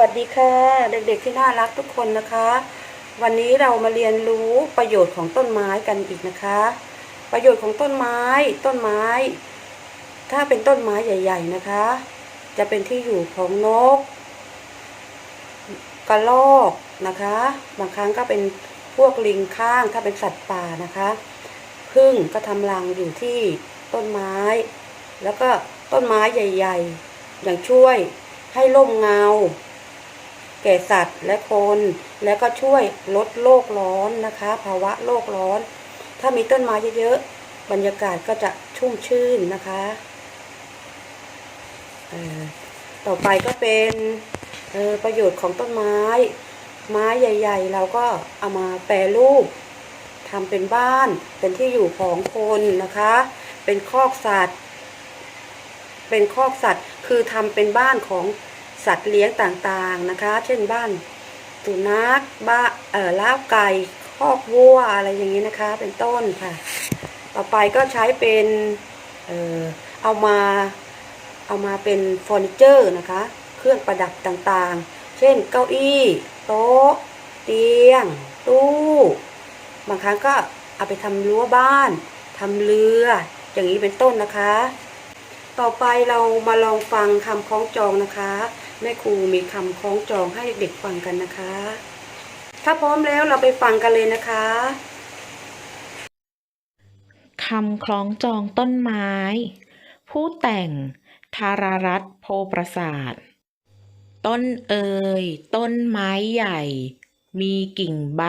วัสดีค่ะ เด็กๆที่น่ารักทุกคนนะคะ วันนี้เรามาเรียนรู้ประโยชน์ของต้นไม้กันอีกนะคะ ประโยชน์ของต้นไม้ต้นไม้ ถ้าเป็นต้นไม้ใหญ่ ๆนะคะ จะเป็นที่อยู่ของนก กระรอกนะคะ บางครั้งก็เป็นพวกลิงข้างถ้าเป็นสัตว์ป่านะคะพึ่งก็ทำรังอยู่ที่ต้นไม้ แล้วก็ต้นไม้ใหญ่ ๆ อย่างช่วยให้ร่มเงา แก่สัตว์และคน แล้วก็ช่วยลดโลกร้อนนะคะ ภาวะโลกร้อน ถ้ามีต้นไม้เยอะๆบรรยากาศก็จะชุ่มชื่นนะคะต่อไปก็เป็นประโยชน์ของต้นไม้ ไม้ใหญ่ ๆ เราก็เอามาแปรรูปทำเป็นบ้านเป็นที่อยู่ของคนนะคะ เป็นคอกสัตว์ เป็นคอกสัตว์คือทำเป็นบ้านของ สัตว์เลี้ยงต่างๆนะคะ เช่นบ้านสุนัขบ้าเอ่อล้าวไก่คอกวัวอะไรอย่างนี้นะคะ เป็นต้นค่ะ ต่อไปก็ใช้เป็นเอ่อเอามาเอามาเป็นเฟอร์นิเจอร์นะคะ เครื่องประดับต่างๆ เช่นเก้าอี้โต๊ะ เตียง ตู้ บางครั้งก็เอาไปทำรั้วบ้านทำเรือ อย่างนี้เป็นต้นนะคะ ต่อไปเรามาลองฟังคำคล้องจองนะคะ แม่ครูมีคำคล้องจองให้เด็กๆฟังกันนะคะ ถ้าพร้อมแล้วเราไปฟังกันเลยนะคะคำคล้องจองต้นไม้ ผู้แต่ง ธารารัตโพประสาท ต้นเอ่ยต้นไม้ใหญ่ มีกิ่งใบ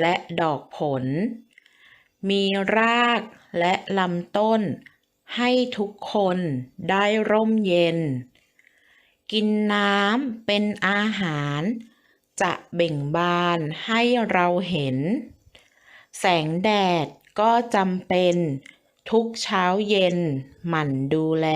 และดอกผล มีรากและลำต้น ให้ทุกคนได้ร่มเย็น กินน้ำเป็นอาหาร จะเบ่งบานให้เราเห็น แสงแดดก็จำเป็น ทุกเช้าเย็นหมั่นดูแล